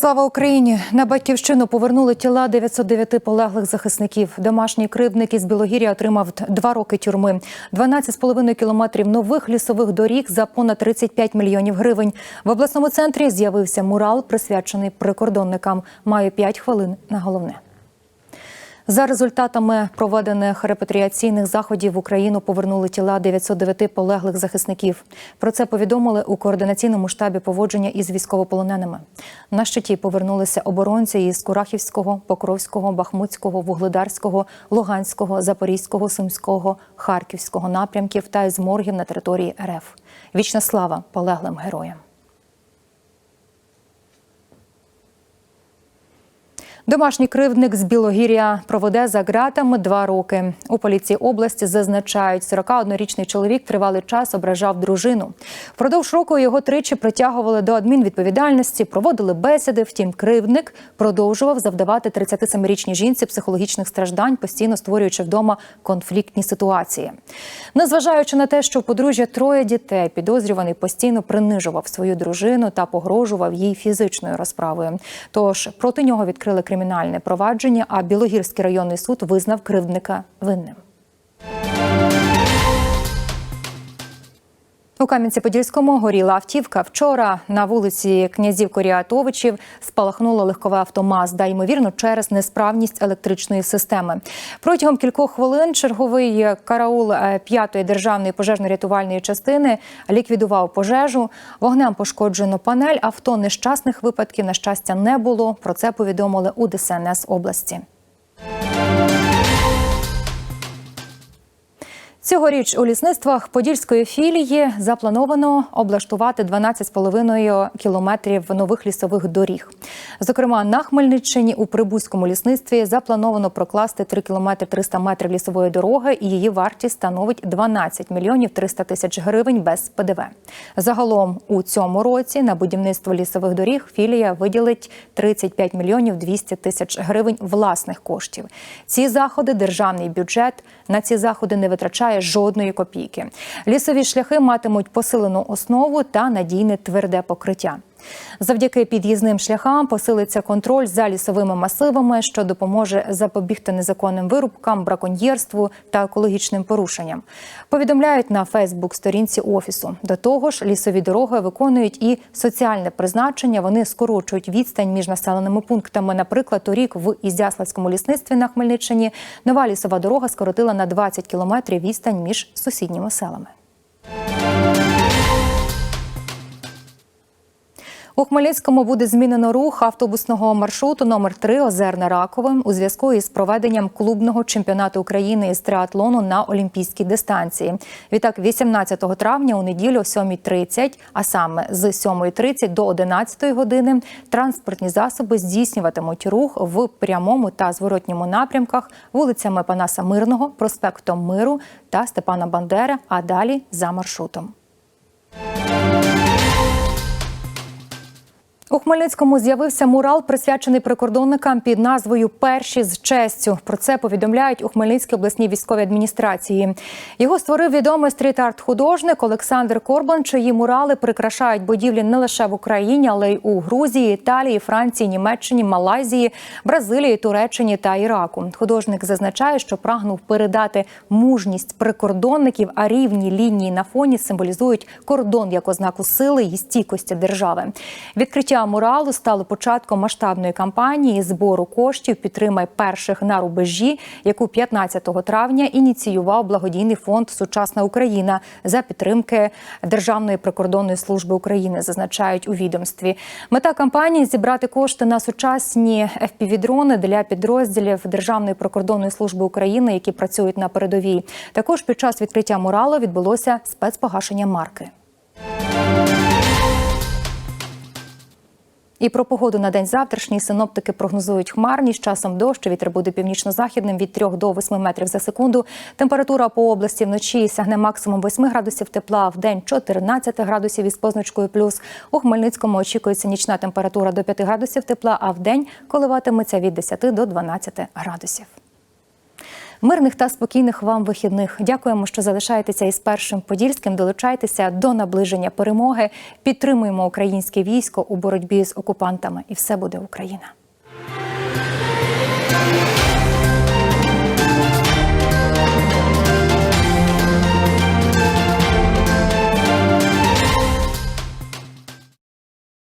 Слава Україні! На батьківщину повернули тіла 909 полеглих захисників. Домашній кривдник із Білогір'я отримав два роки тюрми, 12,5 кілометрів нових лісових доріг за понад 35 мільйонів гривень. В обласному центрі з'явився мурал, присвячений прикордонникам. Маю 5 хвилин на головне. За результатами проведених репатріаційних заходів в Україну повернули тіла 909 полеглих захисників. Про це повідомили у координаційному штабі поводження із військовополоненими. На щиті повернулися оборонці із Курахівського, Покровського, Бахмутського, Вугледарського, Луганського, Запорізького, Сумського, Харківського напрямків та із моргів на території РФ. Вічна слава полеглим героям. Домашній кривдник з Білогір'я проведе за ґратами два роки. У поліції області зазначають, 41-річний чоловік тривалий час ображав дружину. Впродовж року його тричі притягували до адмінвідповідальності, проводили бесіди. Втім, кривдник продовжував завдавати 37-річній жінці психологічних страждань, постійно створюючи вдома конфліктні ситуації. Незважаючи на те, що у подружжя троє дітей, підозрюваний постійно принижував свою дружину та погрожував їй фізичною розправою. Тож проти нього відкрили кримінальне провадження, а Білогірський районний суд визнав кривдника винним. У Кам'янці-Подільському горіла автівка. Вчора на вулиці князів Коріатовичів спалахнуло легкове авто Мазда, ймовірно, через несправність електричної системи. Протягом кількох хвилин черговий караул 5-ї державної пожежно-рятувальної частини ліквідував пожежу. Вогнем пошкоджено панель. Авто нещасних випадків на щастя не було. Про це повідомили у ДСНС області. Цьогоріч у лісництвах Подільської філії заплановано облаштувати 12,5 кілометрів нових лісових доріг. Зокрема, на Хмельниччині у Прибузькому лісництві заплановано прокласти 3 кілометри 300 метрів лісової дороги, і її вартість становить 12 мільйонів 300 тисяч гривень без ПДВ. Загалом у цьому році на будівництво лісових доріг філія виділить 35 мільйонів 200 тисяч гривень власних коштів. Ці заходи державний бюджет на ці заходи не витрачає жодної копійки. Лісові шляхи матимуть посилену основу та надійне тверде покриття. Завдяки під'їзним шляхам посилиться контроль за лісовими масивами, що допоможе запобігти незаконним вирубкам, браконьєрству та екологічним порушенням. Повідомляють на Фейсбук-сторінці офісу. До того ж, лісові дороги виконують і соціальне призначення. Вони скорочують відстань між населеними пунктами. Наприклад, торік в Ізяславському лісництві на Хмельниччині нова лісова дорога скоротила на 20 кілометрів відстань між сусідніми селами. У Хмельницькому буде змінено рух автобусного маршруту номер 3 Озерне Ракове у зв'язку із проведенням клубного чемпіонату України із триатлону на олімпійській дистанції. Відтак, 18 травня у неділю о 7.30, а саме з 7.30 до 11 години, транспортні засоби здійснюватимуть рух в прямому та зворотньому напрямках вулицями Панаса Мирного, проспектом Миру та Степана Бандери, а далі за маршрутом. Хмельницькому з'явився мурал, присвячений прикордонникам під назвою Перші з честю. Про це повідомляють у Хмельницькій обласній військовій адміністрації. Його створив відомий стріт-арт-художник Олександр Корбан, чиї мурали прикрашають будівлі не лише в Україні, але й у Грузії, Італії, Франції, Німеччині, Малайзії, Бразилії, Туреччині та Іраку. Художник зазначає, що прагнув передати мужність прикордонників, а рівні лінії на фоні символізують кордон як ознаку сили і стійкості держави. Відкриття муралу стало початком масштабної кампанії збору коштів Підтримай перших на рубежі, яку 15 травня ініціював благодійний фонд Сучасна Україна за підтримки Державної прикордонної служби України, зазначають у відомстві. Мета кампанії зібрати кошти на сучасні FPV-дрони для підрозділів Державної прикордонної служби України, які працюють на передовій. Також під час відкриття муралу відбулося спецпогашення марки. І про погоду на день завтрашній синоптики прогнозують хмарність. Часом дощ, вітер буде північно-західним від 3 до 8 метрів за секунду. Температура по області вночі сягне максимум 8 градусів тепла, в день 14 градусів із позначкою плюс. У Хмельницькому очікується нічна температура до 5 градусів тепла, а в день коливатиметься від 10 до 12 градусів. Мирних та спокійних вам вихідних. Дякуємо, що залишаєтеся із першим подільським. Долучайтеся до наближення перемоги. Підтримуємо українське військо у боротьбі з окупантами, і все буде Україна.